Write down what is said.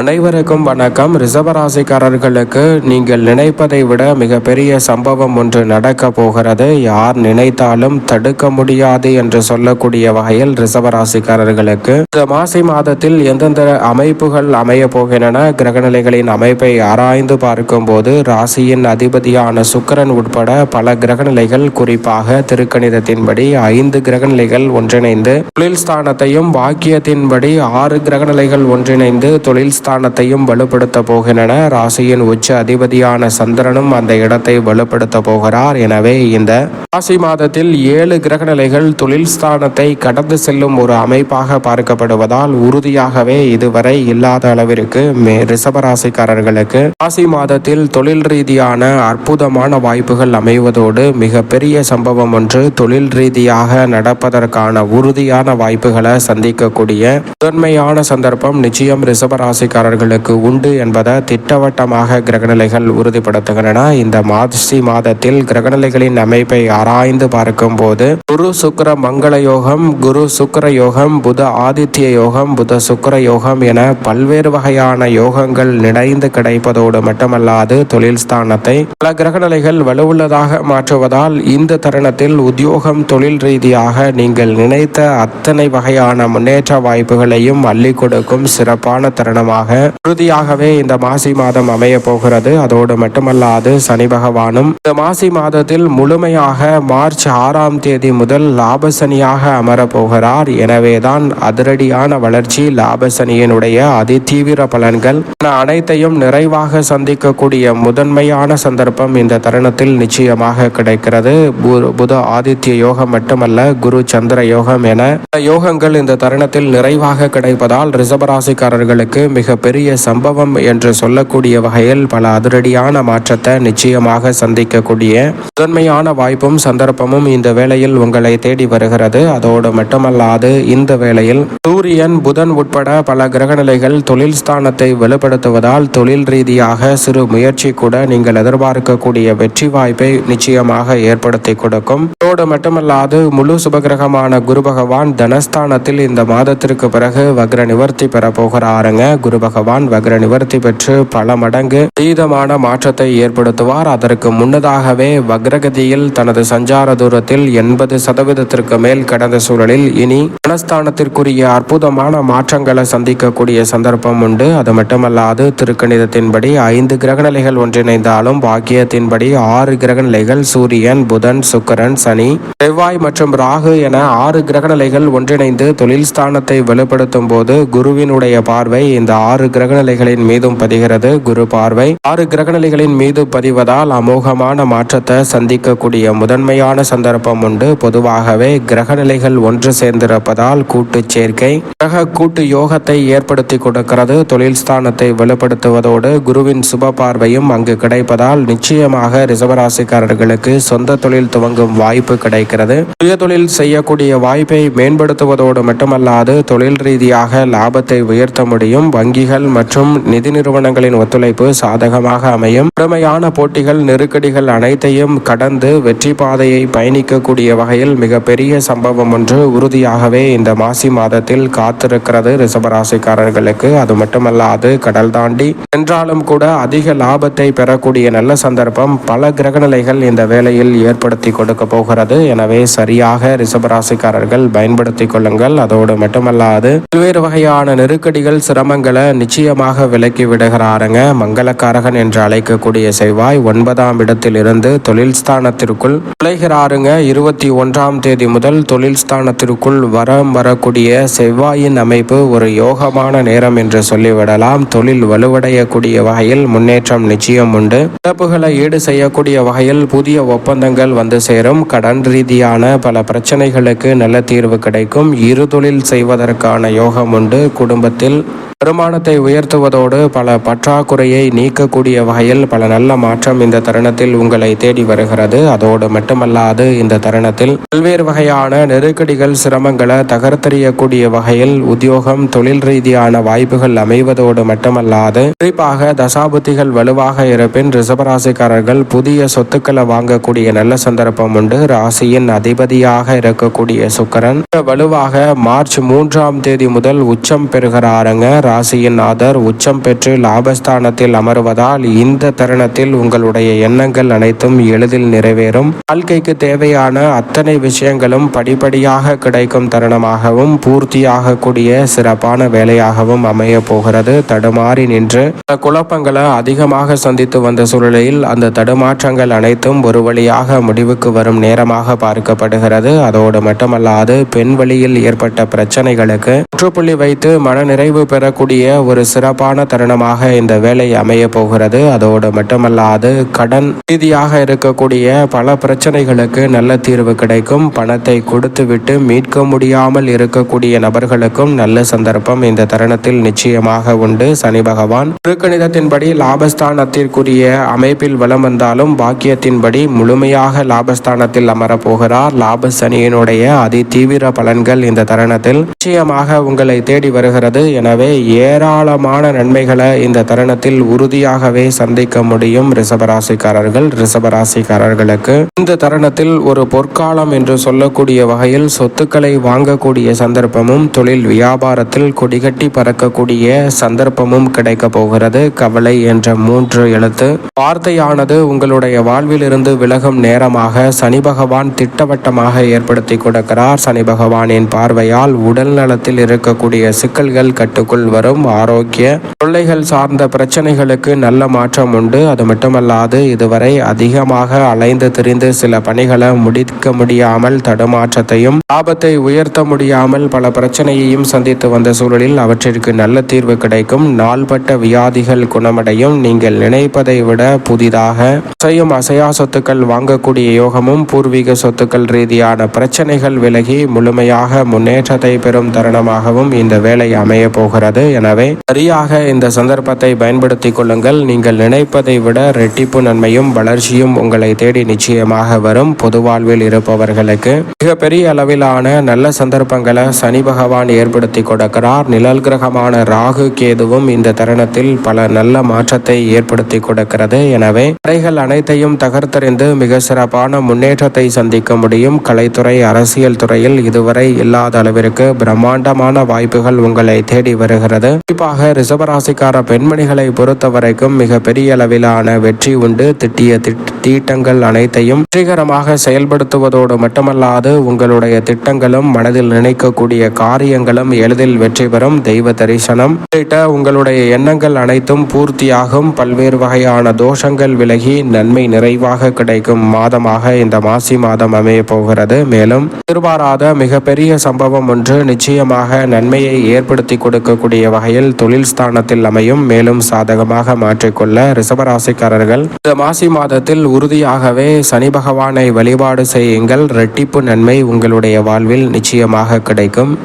அனைவருக்கும் வணக்கம். ரிசவராசிக்காரர்களுக்கு நீங்கள் நினைப்பதை விட மிகப்பெரிய சம்பவம் ஒன்று நடக்க போகிறது. யார் நினைத்தாலும் தடுக்க முடியாது என்று சொல்லக்கூடிய வகையில் ரிசவராசிக்காரர்களுக்கு இந்த மாசி மாதத்தில் எந்தெந்த அமைப்புகள் அமைய போகின்றன கிரகநிலைகளின் அமைப்பை ஆராய்ந்து பார்க்கும்போது ராசியின் அதிபதியான சுக்கிரன் உட்பட பல கிரகநிலைகள் குறிப்பாக திருக்கணிதத்தின்படி ஐந்து கிரகநிலைகள் ஒன்றிணைந்து தொழில் ஸ்தானத்தையும் வாக்கியத்தின்படி ஆறு கிரகநிலைகள் ஒன்றிணைந்து தொழில் ஸ்தானத்தையும் வலுப்படுத்த போகின்றன. ராசியின் உச்ச அதிபதியான சந்திரனும் அந்த இடத்தை வலுப்படுத்த போகிறார். எனவே இந்த ராசி மாதத்தில் ஏழு கிரகநிலைகள் தொழில் ஸ்தானத்தை கடந்து செல்லும் ஒரு அமைப்பாக பார்க்கப்படுவதால் உறுதியாகவே இதுவரை இல்லாத அளவிற்கு மே ரிஷபராசிக்காரர்களுக்கு ராசி மாதத்தில் தொழில் ரீதியான அற்புதமான வாய்ப்புகள் அமைவதோடு மிகப்பெரிய சம்பவம் ஒன்று தொழில் ரீதியாக நடப்பதற்கான உறுதியான வாய்ப்புகளை சந்திக்கக்கூடிய முதன்மையான சந்தர்ப்பம் நிச்சயம் ராசிக்காரர்களுக்கு உண்டு என்பதை திட்டவட்டமாக கிரகநிலைகள் உறுதிப்படுத்துகின்றன. இந்த மாசி மாதத்தில் கிரகநிலைகளின் அமைப்பை ஆராய்ந்து பார்க்கும்போது குரு சுக்கர மங்கள யோகம் குரு சுக்கர யோகம் புத ஆதித்ய யோகம் புத சுக்கர யோகம் என பல்வேறு வகையான யோகங்கள் நினைந்து கிடைப்பதோடு மட்டுமல்லாது தொழில் ஸ்தானத்தை பல கிரகநிலைகள் வலுவுள்ளதாக மாற்றுவதால் இந்த தருணத்தில் உத்தியோகம் தொழில் ரீதியாக நீங்கள் நினைத்த அத்தனை வகையான முன்னேற்ற வாய்ப்புகளையும் அள்ளி கொடுக்கும் சிறப்பான தருணமாக உறுதியாகவே இந்த மாசி மாதம் அமைய போகிறது. அதோடு மட்டுமல்லாது சனி பகவானும் இந்த மாசி மாதத்தில் முழுமையாக மார்ச் ஆறாம் தேதி முதல் லாபசனியாக அமர போகிறார். எனவேதான் அதிரடியான வளர்ச்சி லாபசனியினுடைய அதிதீவிர பலன்கள். அனைத்தையும் நிறைவாக சந்திக்கக்கூடிய முதன்மையான சந்தர்ப்பம் இந்த தருணத்தில் நிச்சயமாக கிடைக்கிறது. புத ஆதித்ய யோகம் மட்டுமல்ல குரு சந்திர யோகம் என யோகங்கள் இந்த தருணத்தில் நிறைவாக கிடைப்பதால் ரிசபராசிக்காரர்களுக்கு மிக பெரிய சம்பவம் என்று சொல்லக்கூடிய வகையில் பல அதிரடியான மாற்றத்தை நிச்சயமாக சந்திக்கக்கூடிய முதன்மையான வாய்ப்பும் சந்தர்ப்பமும் இந்த வேளையில் உங்களை தேடி வருகிறது. அதோடு மட்டுமல்லாது இந்த வேளையில் சூரியன் புதன் உட்பட பல கிரகநிலைகள் தொழில் ஸ்தானத்தை வெளிப்படுத்துவதால் தொழில் ரீதியாக சிறு முயற்சி கூட நீங்கள் எதிர்பார்க்கக்கூடிய வெற்றி வாய்ப்பை நிச்சயமாக ஏற்படுத்தி கொடுக்கும். அதோடு மட்டுமல்லாது முழு சுபகிரகமான குரு பகவான் தனஸ்தானத்தில் இந்த மாதத்திற்கு பிறகு வக்ர நிவர்த்தி பெற போகிறாருங்க. குரு பகவான் வக்ர நிவர்த்தி பெற்று பல மடங்கு அதீதமான மாற்றத்தை ஏற்படுத்துவார். அதற்கு முன்னதாகவே வக்ரகதியில் தனது சஞ்சார தூரத்தில் எண்பது சதவீதத்திற்கு மேல் கடந்த சூழலில் இனி மனஸ்தானத்திற்குரிய அற்புதமான மாற்றங்களை சந்திக்கக்கூடிய சந்தர்ப்பம் உண்டு. அது மட்டுமல்லாது திருக்கணிதத்தின்படி ஐந்து கிரகநிலைகள் ஒன்றிணைந்தாலும் பாக்கியத்தின்படி ஆறு கிரகநிலைகள் சூரியன் புதன் சுக்கரன் சனி செவ்வாய் மற்றும் ராகு என ஆறு கிரகநிலைகள் ஒன்றிணைந்து தொழில் ஸ்தானத்தை வெளிப்படுத்தும் போது குருவினுடைய பார்வை இந்த ஆறு கிரகநிலைகளின் மீதும் பதிகிறது குரு பார்வை. ஆறு கிரகநிலைகளின் மீது பதிவதால் அமோகமான மாற்றத்தை சந்திக்கக்கூடிய முதன்மையான சந்தர்ப்பம் உண்டு. பொதுவாகவே கிரகநிலைகள் ஒன்று சேர்ந்திருப்பதால் கூட்டு சேர்க்கை. கிரக கூட்டு யோகத்தை ஏற்படுத்தி கொடுக்கிறது. தொழில் ஸ்தானத்தை வெளிப்படுத்துவதோடு குருவின் சுப பார்வையும் அங்கு கிடைப்பதால் நிச்சயமாக ரிசவராசிக்காரர்களுக்கு சொந்த தொழில் துவங்கும் வாய்ப்பு கிடைக்கிறது. சுய தொழில் செய்யக்கூடிய வாய்ப்பை மேம்படுத்துவதோடு மட்டுமல்லாது தொழில் ரீதியாக லாபத்தை உயர்த்த முடியும். வங்கி வங்கிகள் மற்றும் நிதி நிறுவனங்களின் ஒத்துழைப்பு சாதகமாக அமையும். கடுமையான போட்டிகள் நெருக்கடிகள் அனைத்தையும் கடந்து வெற்றி பாதையை பயணிக்கக்கூடிய வகையில் மிகப்பெரிய சம்பவம் ஒன்று உறுதியாகவே இந்த மாசி மாதத்தில் காத்திருக்கிறது ரிசபராசிக்காரர்களுக்கு அது மட்டுமல்லாது கடல் தாண்டி என்றாலும் கூட அதிக லாபத்தை பெறக்கூடிய நல்ல சந்தர்ப்பம் பல கிரகநிலைகள் இந்த வேலையில் ஏற்படுத்தி கொடுக்க போகிறது. எனவே சரியாக ரிசபராசிக்காரர்கள் பயன்படுத்திக் கொள்ளுங்கள். அதோடு மட்டுமல்லாது பல்வேறு வகையான நெருக்கடிகள் சிரமங்களை நிச்சயமாக விலக்கி விடுகிறாருங்க. மங்களக்காரகன் என்று அழைக்கக்கூடிய செவ்வாய் ஒன்பதாம் இடத்திலிருந்து தொழில் ஸ்தானத்திற்குள் நுழைகிறாருங்க. இருபத்தி ஒன்றாம் தேதி முதல் தொழில் ஸ்தானத்திற்குள் வரம் வரக்கூடிய செவ்வாயின் அமைப்பு ஒரு யோகமான நேரம் என்று சொல்லிவிடலாம். தொழில் வலுவடையக்கூடிய வகையில் முன்னேற்றம் நிச்சயம் உண்டு. இழப்புகளை ஈடு செய்யக்கூடிய வகையில் புதிய ஒப்பந்தங்கள் வந்து சேரும். கடன் ரீதியான பல பிரச்சனைகளுக்கு நல்ல தீர்வு கிடைக்கும். இரு தொழில் செய்வதற்கான யோகம் உண்டு. குடும்பத்தில் வருமானத்தை உயர்த்துவதோடு பல பற்றாக்குறையை நீக்கக்கூடிய வகையில் பல நல்ல மாற்றம் இந்த தருணத்தில் உங்களை தேடி வருகிறது. அதோடு மட்டுமல்லாது இந்த தருணத்தில் பல்வேறு வகையான நெருக்கடிகள் சிரமங்களை தகர்த்தெறியக்கூடிய வகையில் உத்தியோகம் தொழில் ரீதியான வாய்ப்புகள் அமைவதோடு மட்டுமல்லாது குறிப்பாக தசாபுத்திகள் வலுவாக இருப்பின் ரிசபராசிக்காரர்கள் புதிய சொத்துக்களை வாங்கக்கூடிய நல்ல சந்தர்ப்பம் உண்டு. ராசியின் அதிபதியாக இருக்கக்கூடிய சுக்கரன் வலுவாக மார்ச் மூன்றாம் தேதி முதல் உச்சம் பெறுகிறாருங்க. ராசியின் ராசியின் நாதர் உச்சம் பெற்று லாபஸ்தானத்தில் அமர்வதால் இந்த தருணத்தில் உங்களுடைய எண்ணங்கள் அனைத்தும் எளிதில் நிறைவேறும். வாழ்க்கைக்கு தேவையான அத்தனை விஷயங்களும் படிப்படியாக கிடைக்கும் தருணமாகவும் பூர்த்தியாகக்கூடிய சிறப்பான வேலையாகவும் அமைய போகிறது. தடுமாறி நின்று குழப்பங்களை அதிகமாக சந்தித்து வந்த சூழலில் அந்த தடுமாற்றங்கள் அனைத்தும் ஒரு வழியாக முடிவுக்கு வரும் நேரமாக பார்க்கப்படுகிறது. அதோடு மட்டுமல்லாது பெண் வழியில் ஏற்பட்ட பிரச்சனைகளுக்கு முற்றுப்புள்ளி வைத்து மன நிறைவு பெறக்கூடிய ஒரு சிறப்பான தருணமாக இந்த வேலை அமைய போகிறது. அதோடு மட்டுமல்லாது கடன் ரீதியாக இருக்கக்கூடிய பல பிரச்சனைகளுக்கு நல்ல தீர்வு கிடைக்கும். பணத்தை கொடுத்துவிட்டு மீட்க முடியாமல் இருக்கக்கூடிய நபர்களுக்கும் நல்ல சந்தர்ப்பம் இந்த தருணத்தில் நிச்சயமாக உண்டு. சனி பகவான் திருக்கணிதத்தின்படி லாபஸ்தானத்திற்குரிய அமைப்பில் வலம் வந்தாலும் பாக்கியத்தின்படி முழுமையாக லாபஸ்தானத்தில் அமரப்போகிறார் லாப சனியினுடைய அதி தீவிர பலன்கள் இந்த தருணத்தில் நிச்சயமாக உங்களை தேடி வருகிறது. எனவே ஏற ஏராளமான நன்மைகளை இந்த தருணத்தில் உறுதியாகவே சந்திக்க முடியும் ரிஷபராசிக்காரர்கள். ரிஷபராசிக்காரர்களுக்கு இந்த தருணத்தில் ஒரு பொற்காலம் என்று சொல்லக்கூடிய வகையில் சொத்துக்களை வாங்கக்கூடிய சந்தர்ப்பமும் தொழில் வியாபாரத்தில் கொடிகட்டி பறக்கக்கூடிய சந்தர்ப்பமும் கிடைக்க போகிறது. கவலை என்ற மூன்று எழுத்து. வார்த்தையானது உங்களுடைய வாழ்விலிருந்து விலகும் நேரமாக சனி பகவான் திட்டவட்டமாக ஏற்படுத்தி கொடுக்கிறார். சனி பகவானின் பார்வையால் உடல் நலத்தில் இருக்கக்கூடிய சிக்கல்கள் கட்டுக்குள் வரும். ஆரோக்கிய தொல்லைகள் சார்ந்த பிரச்சனைகளுக்கு நல்ல மாற்றம் உண்டு. அது மட்டுமல்லாது இதுவரை அதிகமாக அலைந்து திரிந்து சில பணிகளை முடிக்க முடியாமல் தடுமாற்றத்தையும் லாபத்தை உயர்த்த முடியாமல் பல பிரச்சனையையும் சந்தித்து வந்த சூழலில் அவற்றிற்கு நல்ல தீர்வு கிடைக்கும். நாள்பட்ட வியாதிகள் குணமடையும். நீங்கள் நினைப்பதை விட புதிதாக அசையும் அசையா சொத்துக்கள் வாங்கக்கூடிய யோகமும் பூர்வீக சொத்துக்கள் ரீதியான பிரச்சனைகள் விலகி முழுமையாக முன்னேற்றத்தை பெறும் தருணமாகவும் இந்த வேலை அமைய போகிறது. என எனவே சரியாக இந்த சந்தர்ப்பத்தை பயன்படுத்திக் கொள்ளுங்கள். நீங்கள் நினைப்பதை விட ரெட்டிப்பு நன்மையும் வளர்ச்சியும் உங்களை தேடி நிச்சயமாக வரும் பொது வாழ்வில் இருப்பவர்களுக்கு. மிகப்பெரிய அளவிலான நல்ல சந்தர்ப்பங்களை சனி பகவான் ஏற்படுத்தி கொடுக்கிறார். நிழல் கிரகமான ராகு கேதுவும் இந்த தருணத்தில் பல நல்ல மாற்றத்தை ஏற்படுத்தி கொடுக்கிறது. எனவே தடைகள் அனைத்தையும் தகர்த்தறிந்து மிக சிறப்பான முன்னேற்றத்தை சந்திக்க முடியும். கலைத்துறை அரசியல் துறையில் இதுவரை இல்லாத அளவிற்கு பிரம்மாண்டமான வாய்ப்புகள் உங்களை தேடி வருகிறது. குறிப்பாக ரிசவராசிக்கார பெண்மணிகளை பொறுத்த வரைக்கும் மிக பெரிய அளவிலான வெற்றி உண்டு. திட்டிய தீட்டங்கள் அனைத்தையும் வெற்றிகரமாக செயல்படுத்துவதோடு மட்டுமல்லாது உங்களுடைய திட்டங்களும் மனதில் நினைக்கக்கூடிய காரியங்களும் எளிதில் வெற்றி பெறும் தெய்வ தரிசனம். உள்ளிட்ட உங்களுடைய எண்ணங்கள் அனைத்தும் பூர்த்தியாகும். பல்வேறு வகையான தோஷங்கள் விலகி நன்மை நிறைவாக கிடைக்கும் மாதமாக இந்த மாசி மாதம் அமைய போகிறது. மேலும் எதிர்பாராத மிகப்பெரிய சம்பவம் ஒன்று நிச்சயமாக நன்மையை ஏற்படுத்தி கொடுக்கக்கூடிய வகையில் தொழில் ஸ்தானத்தில் அமையும். மேலும் சாதகமாக மாற்றிக்கொள்ள ரிசபராசிக்காரர்கள் இந்த மாசி மாதத்தில் உறுதியாகவே சனி பகவானை வழிபாடு செய்யுங்கள். இரட்டிப்பு நன்மை உங்களுடைய வாழ்வில் நிச்சயமாக கிடைக்கும்.